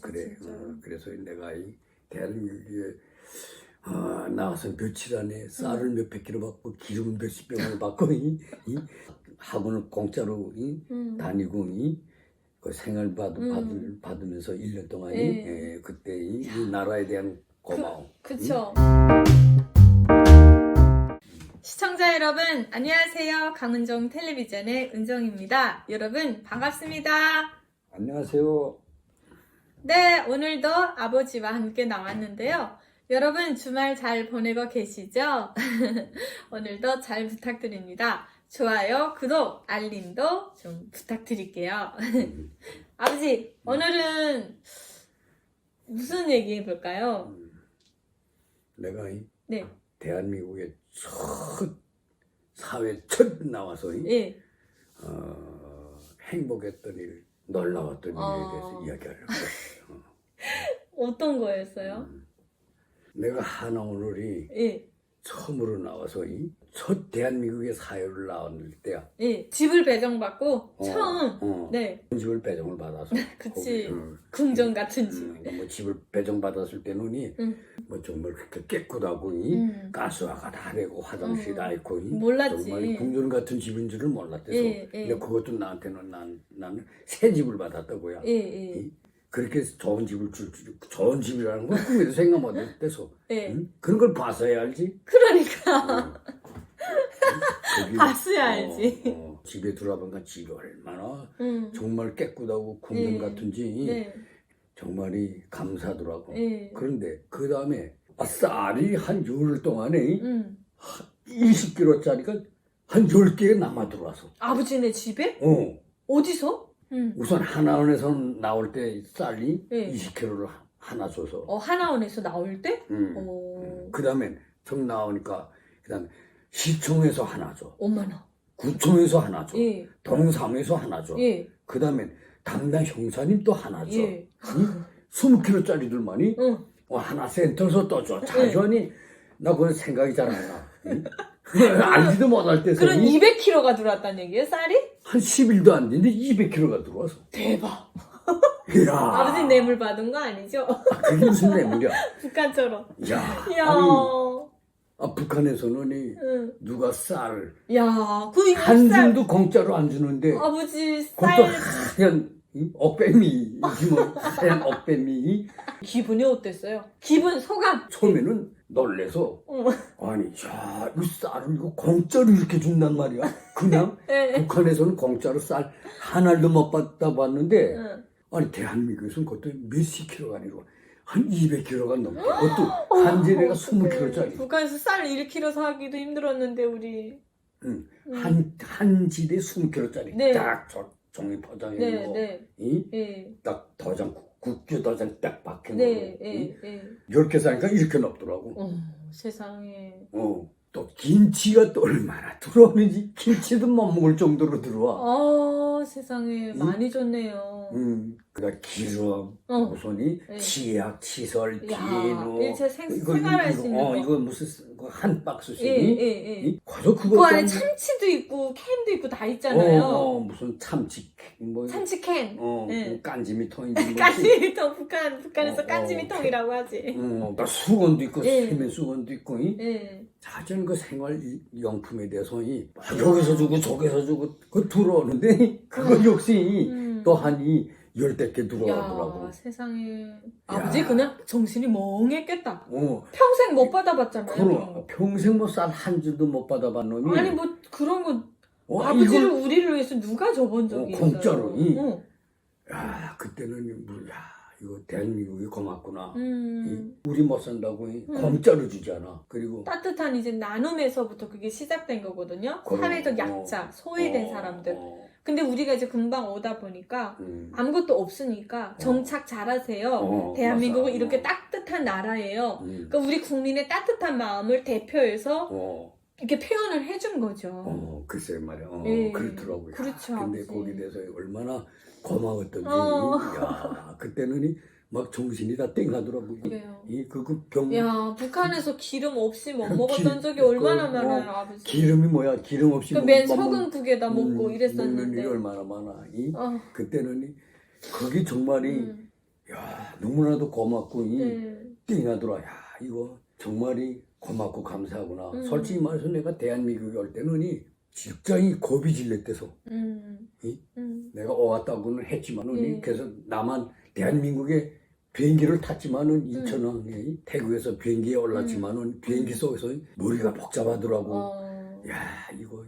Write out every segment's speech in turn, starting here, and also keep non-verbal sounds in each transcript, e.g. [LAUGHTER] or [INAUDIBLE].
그래. 어, 그래서 내가 이 대한민국에 아, 나와서 며칠 안에 쌀을 몇백 킬로 받고 기름 몇십 병을 받고 이, 이 학원을 공짜로 이, 음. 다니고 이, 그 생활 받, 음. 받을, 받으면서 1년 동안 이, 예. 예, 그때 이, 이 나라에 대한 고마움. 그쵸. 시청자 여러분, 안녕하세요. 강은정 텔레비전의 은정입니다. 여러분, 반갑습니다. 안녕하세요. 네, 오늘도 아버지와 함께 나왔는데요. 여러분, 주말 잘 보내고 계시죠? [LAUGHS] 오늘도 잘 부탁드립니다. 좋아요, 구독, 알림도 좀 부탁드릴게요. 음, [LAUGHS] 아버지, 오늘은 무슨 얘기 해볼까요? 음, 내가 이 네, 대한민국의 첫 사회 첫 나와서 이, 예. 어, 행복했던 일, 놀라웠던 일에 어. 대해서 이야기하려고 했어요. [LAUGHS] 어떤 거였어요? 음. 내가 하나오늘이 예, 처음으로 나와서 이 첫 대한민국의 사회를 나왔을 때야. 예. 집을 배정받고 어, 처음, 어, 네, 집을 배정을 받아서. [LAUGHS] 그치. 거기, 어, 궁전 같은 집. 음, 뭐 집을 배정 받았을 때는 이, 응. 뭐 정말 그렇게 깨끗하고 이 음. 가스화가 다 되고 화장실 음. 다 있고 이 몰랐지. 정말 궁전 같은 집인 줄을 몰랐대서. 예, 예. 근데 그것도 나한테는 난 나는 새 집을 받았다고요. 예, 예, 그렇게 좋은 집을 줄 줄- 좋은 집이라는 건 꿈에도 생각 못 했대서. 예. 응? 그런 걸 봐서야 알지. 그러니까. 응. 거기, 봤어야 알지. 어, 어, 집에 들어보니까 집이 얼마나 음. 정말 깨끗하고 궁전 예. 같은지 네, 정말이 감사하더라고. 예. 그런데 그 다음에 쌀이 한 열흘 동안에 음. 20kg짜리가 한 10개 남아 들어와서. 아버지네 집에? 어. 어디서? 음. 우선 하나원에서 나올 때 쌀이 예. 20kg를 하나 줘서. 어, 하나원에서 나올 때? 음. 어, 그 다음에 정 나오니까 그 다음에 시청에서 하나 줘. 엄마나. 구청에서 하나 줘. 예, 동삼에서 하나 줘. 예, 그 다음에 담당 형사님 또 하나 줘. 예. 20kg짜리들만이 응. 어, 하나 센터에서 또 네. 줘. 자주하니 나 그건 생각이 잘 안 나. 응? [LAUGHS] 알지도 못할 때서 그럼 200kg가 들어왔다는 얘기예요, 쌀이? 한 10일도 안 됐는데 200kg가 들어와서. 대박. 이야. 아버지 뇌물 받은 거 아니죠? 아, 그게 무슨 뇌물이야. [LAUGHS] 북한처럼. 야. 이야. 아니, 아, 북한에서는 이 응. 누가 쌀, 야, 그 이거 한 쌀. 줄도 공짜로 안 주는데, 아버지 그것도 쌀 하얀 이 억뱀이, 뭐 하얀 억뱀이 기분이 어땠어요? 기분 소감. 처음에는 놀래서, 응. 아니, 야, 이 쌀을 이거 공짜로 이렇게 준단 말이야. 그냥 예. [LAUGHS] 북한에서는 공짜로 쌀 한 알도 못 받다 봤는데, 응. 아니, 대한민국에서는 그것도 몇십 킬로가 아니고, 한 200킬로가 넘게. 그것도 한 지대가 20킬로짜리. 어, 북한에서 쌀 1kg 사기도 힘들었는데 우리. 응. 음. 한, 한 지대 20킬로짜리. 네. 딱 저, 종이 포장해 네, 놓고, 네, 이? 예, 딱 도장, 국교 도장 딱 박혀 놓고, 네, 예, 예. 이렇게 사니까 이렇게 높더라고. 어, 세상에. 어. 또 김치가 또 얼마나 들어오는지 김치도 못 먹을 정도로 들어와. 아, 세상에 음? 많이 줬네요. 음, 그니까 기름, 어. 무슨 이 네. 치약, 칫솔, 야, 비누. 일체 생, 이거, 생활할 이거, 수 있는 어, 거. 이거 무슨 그한 박스씩. 예, 예, 예. 이? 그래서 그거 그 안에 좀- 참치도 있고 캔도 있고 다 있잖아요. 어, 어, 무슨 참치, 뭐, 참치 캔. 어, 네. 뭐 깐지미 통인지 뭐. [LAUGHS] 깐지미통 북한 북한에서 어, 어. 깐지미통이라고 하지. 어, 나 수건도 있고, 예. 세면 수건도 있고, 이? 예. 자전 그 생활 이- 용품에 대해서 이막 여기서 주고 저기서 주고 그 들어오는데 그거 역시 음. 또 한 이 열댓 개 들어오더라고. 야, 세상에. 아버지 그냥 정신이 멍했겠다. 어, 평생 못 받아봤잖아요. 그런 그럼 거. 평생 뭐쌀한 줄도 못 받아본 놈이. 아니 뭐 그런 거 어, 아버지를 이거- 우리를 위해서 누가 줘본 적이 어, 있어요? 공짜로, 이. 어. 야 그때는 뭐, 야 이거 대한민국이 고맙구나. 음. 이 우리 못 산다고 이 음. 공짜로 주잖아. 그리고 따뜻한 이제 나눔에서부터 그게 시작된 거거든요. 그럼, 사회적 약자, 소외된 어, 사람들. 어, 근데 우리가 이제 금방 오다 보니까 음. 아무것도 없으니까 정착 잘하세요. 어, 대한민국은 맞아. 이렇게 어. 따뜻한 나라예요. 음. 그러니까 우리 국민의 따뜻한 마음을 대표해서 어, 이렇게 표현을 해준 거죠. 어, 글쎄 말이야. 어, 예. 그렇더라고요. 그렇죠, 근데 아버지. 거기에 대해서 얼마나 고마웠던지. 어. 야, 그때는 이막 정신이 다 땡하더라고. 이- 그래요. 이, 그, 그 병, 야, 북한에서 기름 없이 못그 먹었던 기- 적이 얼마나 그, 많아요, 아버지. 기름이 뭐야? 기름 없이 그 먹- 맨 먹는- 소금국에다 먹고 음, 이랬었는데. 일이 얼마나 많아. 이? 어, 그때는 이, 거기 정말이 음, 야 너무나도 고맙고 이 네. 띵 하더라. 야 이거 정말이 고맙고 감사하구나. 음. 솔직히 말해서 내가 대한민국에 올 때는 이 직장이 겁이 질렸대서 음. 이? 음. 내가 오갔다고는 했지만은 이 네. 그래서 나만 대한민국에 비행기를 탔지만은 인천항에 태국에서 비행기에 올랐지만은 비행기 속에서 머리가 복잡하더라고. 어. 야 이거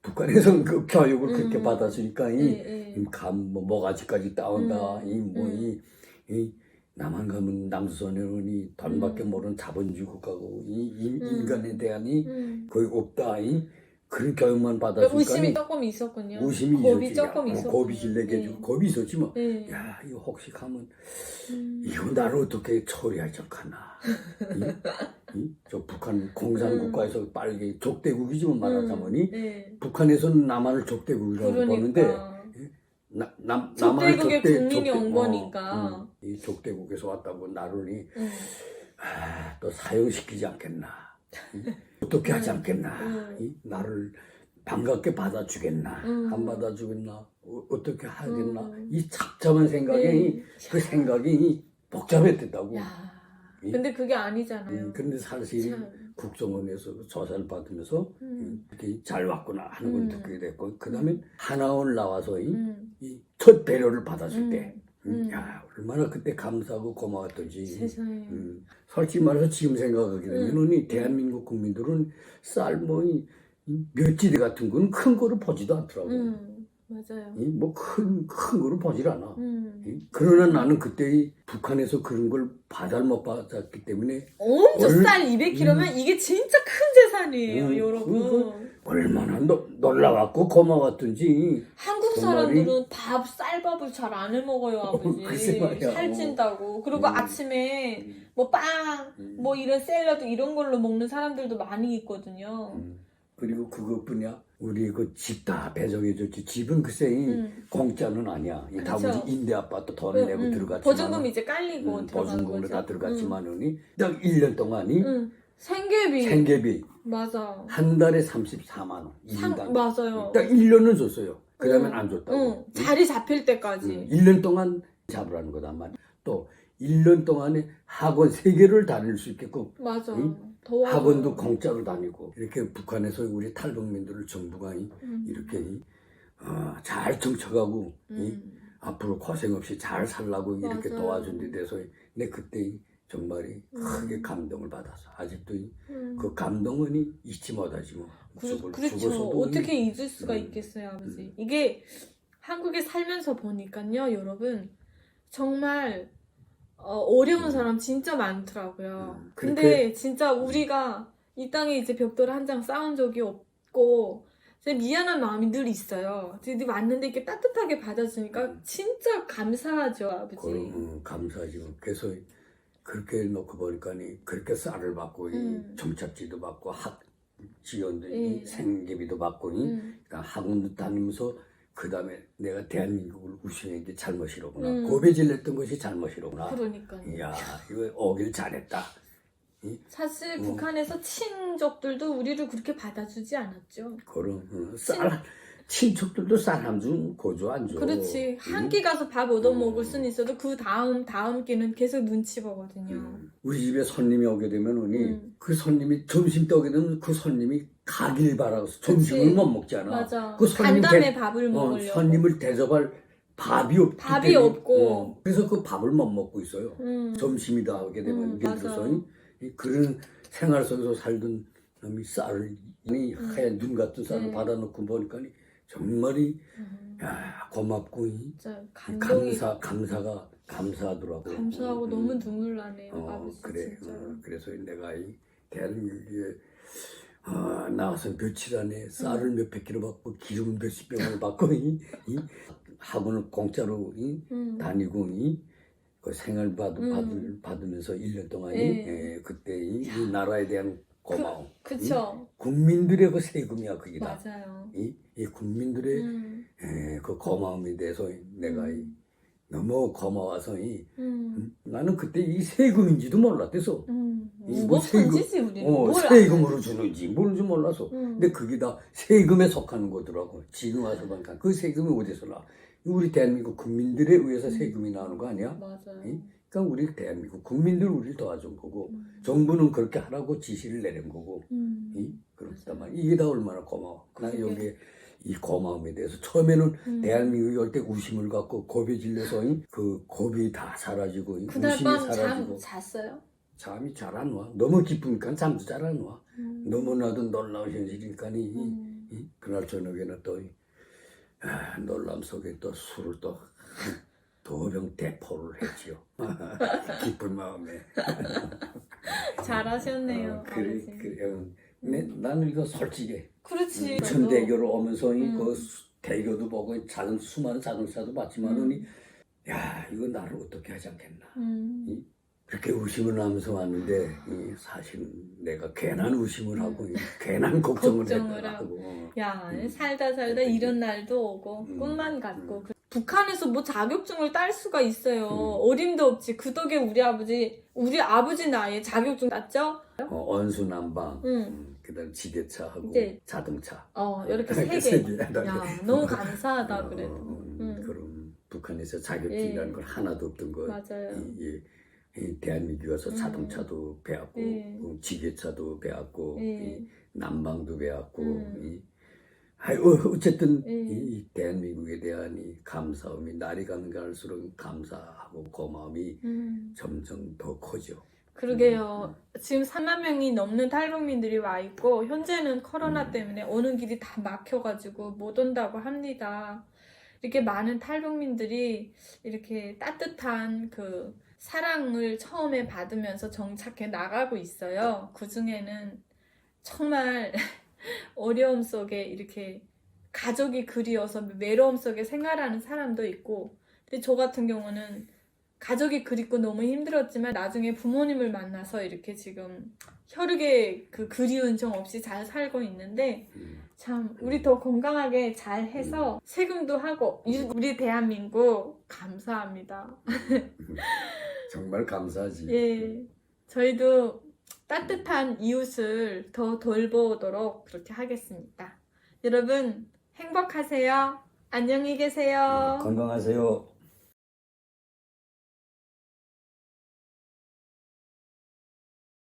북한에서는 그 교육을 그렇게 음. 받았으니까 이 네, 네. 감, 뭐, 모가지까지 따온다. 음, 이, 뭐, 음. 이, 이, 남한 가면 남수선에는 이 돈밖에 음. 모르는 자본주의 국가고, 이, 이 음. 인간에 대한 이, 음. 거의 없다. 이, 그런 교육만 그러니까 받았으니까. 의심이 이 조금 있었군요. 의심이 겁이 있었지. 조금 야, 있었군요. 겁이 질려가지고, 네. 겁이 있었지만, 네. 야, 이거 혹시 가면, 음. 이거 나를 어떻게 처리할 적하나. 이, 이? 저 북한 공산국가에서 빨리 족대국이지만 말하자면, 이 음. 네. 북한에서는 남한을 족대국이라고 보는데, 그러니까. 나, 남, 족대국의 족대- 국민이 족대- 온 거니까. 음, 이 족대국에서 왔다고 나를 이, 음. 아, 또 사용시키지 않겠나. 이? 어떻게 하지 음, 않겠나. 음. 이? 나를 반갑게 받아주겠나. 음. 안 받아주겠나. 어, 어떻게 하겠나. 음. 이 착잡한 생각이, 네. 이- 그 생각이 이 복잡했다고. 근데 그게 아니잖아요. 음, 근데 사실 참. 국정원에서 조사를 받으면서 음. 이렇게 잘 왔구나 하는 걸 음. 느끼게 됐고, 그 다음에 하나원 나와서 이 음. 이첫 배려를 받았을 음. 때, 음, 음. 야 얼마나 그때 감사하고 고마웠던지. 세상에. 음, 솔직히 말해서 지금 생각하게 되면 음. 이 대한민국 국민들은 쌀뭐이 멸치대 같은 건 큰 거를 보지도 않더라고. 음. 맞아요. 뭐큰 큰 거를 보질 않아. 음. 이? 그러나 나는 그때 이 북한에서 그런 걸 받아를 못 받았기 때문에 엄청 얼- 쌀 200kg면 이게 진짜 큰 재산이에요, 음, 여러분. 얼마나 노, 놀라웠고 고마웠던지. 한국? 사람들은 밥, 쌀밥을 잘 안 해 먹어요, 아버지. [LAUGHS] 글쎄 말이야. 살찐다고. 그리고 음. 아침에 음, 뭐 빵, 음. 뭐 이런 샐러드 이런 걸로 먹는 사람들도 많이 있거든요. 음. 그리고 그것뿐이야. 우리 그 집 다 배정해 줬지. 집은 글쎄 이 음. 공짜는 아니야. 이 다 그쵸. 우리 임대 아파트 돈 내고 음, 들어갔지만. 보증금 이제 깔리고 음, 들어간 보증금으로 거죠. 다 들어갔지만은 딱 1년 동안이 음. 음. 생계비. 생계비 맞아. 한 달에 34만 원. 상, 1인당. 맞아요. 딱 1년은 줬어요. 그 다음엔 응. 안 줬다고. 응. 자리 잡힐 때까지. 음, 1년 동안 잡으라는 거단 말이야. 또 1년 동안에 학원 3개를 다닐 수 있게끔 맞아. 응? 더워. 학원도 공짜로 다니고 이렇게 북한에서 우리 탈북민들을 정부가 이- 음. 이렇게 이, 어, 잘 정쳐가고 이, 음. 앞으로 고생 없이 잘 살라고 이렇게 맞아요. 도와준 데 대해서 내 그때 이 정말이 크게 음. 감동을 받았어. 아직도 이, 음. 그 감동은 이 잊지 못하지 뭐. 그, 죽을- 그렇죠. 죽어서도 어떻게 이- 잊을 수가 음. 있겠어요, 아버지. 이게 한국에 살면서 보니까요, 여러분. 정말 어, 려운 음. 사람 진짜 많더라고요. 음, 근데 그렇게- 진짜 우리가 이 땅에 이제 벽돌 한 장 쌓은 적이 없고 진짜 미안한 마음이 늘 있어요. 근데 왔는데 이렇게 따뜻하게 받아주니까 음. 진짜 감사하죠, 아버지. 그럼, 음, 감사하지 뭐. 그래서 그렇게 놓고 보니까 그렇게 쌀을 받고 이 음. 정착지도 받고 학 지원도 이 예. 생계비도 받고 이 음. 그러니까 학원도 다니면서 그 다음에 내가 대한민국을 우승한 게 잘못이로구나. 음. 고배질 냈던 것이 잘못이로구나. 그러니까요. 이야, 이거 오길 잘했다. 사실 음. 북한에서 친족들도 우리를 그렇게 받아주지 않았죠. 그럼 어, 쌀 친척들도 쌀한줌 고조 안 줘. 그렇지. 한 응? 끼 가서 밥 얻어 음. 먹을 수는 있어도 그 다음 다음 끼는 계속 눈치 보거든요. 음. 우리 집에 손님이 오게 되면은 음. 그 손님이 점심 때 오게 되면 그 손님이 가길 바라고 점심을 그치. 못 먹잖아. 맞아. 그 손님 간담회 대- 밥을 어, 먹으려고. 손님을 대접할 밥이 없기 밥이 없고. 어, 그래서 그 밥을 못 먹고 있어요. 음. 점심이다 하게 되면 음, 이 그런 생활 속에서 살던 놈이 쌀을 이 하얀 눈 같은 쌀을 음. 받아놓고 보니까 정말이 음. 야, 고맙고 이 진짜 감동이 감사 감사가 감사하더라고. 감사하고 음, 너무 음. 눈물 나네요, 어, 아버지 그래. 진짜. 어, 그래서 내가 이 대한민국에 아, 나와서 며칠 안에 쌀을 음. 몇백 킬로 받고 기름 몇십 병을 받고 이, 이 학원을 공짜로 이, 음. 다니고 이, 그 생활 받, 음. 받을, 받으면서 1년 동안 이, 네. 예, 그때 이, 이 나라에 대한 고마움. 그쵸. 국민들의 그 세금이야 그게 다. 맞아요. 이, 이 국민들의 음. 예, 그 고마움에 대해서 내가 이, 음. 너무 고마워서 이, 음. 음, 나는 그때 이 세금인지도 몰랐대서. 음. 이 뭐 세금- 던지지 우리는 어, 뭘 세금으로 주는지 모르지 몰라서. 음. 근데 그게 다 세금에 속하는 거더라고. 지금 와서 보니까 그 세금이 어디서 나? 우리 대한민국 국민들에 의해서 세금이 나오는 거 아니야? 맞아요. 응? 그러니까 우리 대한민국 국민들 우리를 도와준 거고 음. 정부는 그렇게 하라고 지시를 내린 거고 음. 이 그렇단 말이야. 이게 다 얼마나 고마워. 나 그러게. 여기 이 고마움에 대해서 처음에는 음. 대한민국이 올 때 우심을 갖고 겁에 질려서 이그 겁이 다 사라지고 이 그날 우심이 밤잠 사라지고 잤어요? 잠이 잘 안 와. 너무 기쁘니까 잠도 잘 안 와. 음. 너무나도 놀라운 현실이니까 이, 음. 이 그날 저녁에는 또 이, 아, 놀람 속에 또 술을 또 도병 대포를 했지요. [LAUGHS] 기쁜 마음에. [LAUGHS] 잘하셨네요. 어, 그래, 아버지. 그래. 응. 내, 나는 이거 솔직해. 그렇지. 저도. 천대교를 오면서 이 음. 그 수- 대교도 보고 작은 수많은 자동차도 봤지만은 음. 야 이거 나를 어떻게 하지 않겠나. 음. 그렇게 의심을 하면서 왔는데 이 사실 내가 괜한 의심을 음. 하고 이 괜한 [LAUGHS] 걱정을, 걱정을 했더라고. 야, 음. 살다 살다 이런 날도 오고 음. 꿈만 같고 음. 그- 북한에서 뭐 자격증을 딸 수가 있어요. 음. 어림도 없지. 그 덕에 우리 아버지 우리 아버지 나이에 자격증 땄죠? 어, 언수난방, 응. 음, 그다음 지게차하고 네. 자동차. 어 이렇게 세세 개. 개. 야 너무 감사하다 어, 그래도. 음, 음. 그럼 북한에서 자격증이라는 예. 걸 하나도 없던 거. 맞아요. 이, 이, 이 대한민국에 와서 음. 자동차도 배웠고 예. 음, 지게차도 배웠고 예. 이 난방도 배웠고 음. 이, 아이, 어, 어쨌든 예. 이, 이 대한민국에 대한 이 감사함이 날이 가는 갈수록 감사하고 고마움이 음. 점점 더 커져. 그러게요. 지금 3만 명이 넘는 탈북민들이 와 있고 현재는 코로나 음. 때문에 오는 길이 다 막혀가지고 못 온다고 합니다. 이렇게 많은 탈북민들이 이렇게 따뜻한 그 사랑을 처음에 받으면서 정착해 나가고 있어요. 그 중에는 정말 [LAUGHS] 어려움 속에 이렇게 가족이 그리워서 외로움 속에 생활하는 사람도 있고, 근데 저 같은 경우는 가족이 그립고 너무 힘들었지만 나중에 부모님을 만나서 이렇게 지금 혈육의 그 그리운 정 없이 잘 살고 있는데 음. 참 우리 더 건강하게 잘 해서 세금도 하고 이- 우리 대한민국 감사합니다. [LAUGHS] 정말 감사하지. 예, 저희도 따뜻한 이웃을 더 돌보도록 그렇게 하겠습니다. 여러분 행복하세요. 안녕히 계세요. 건강하세요.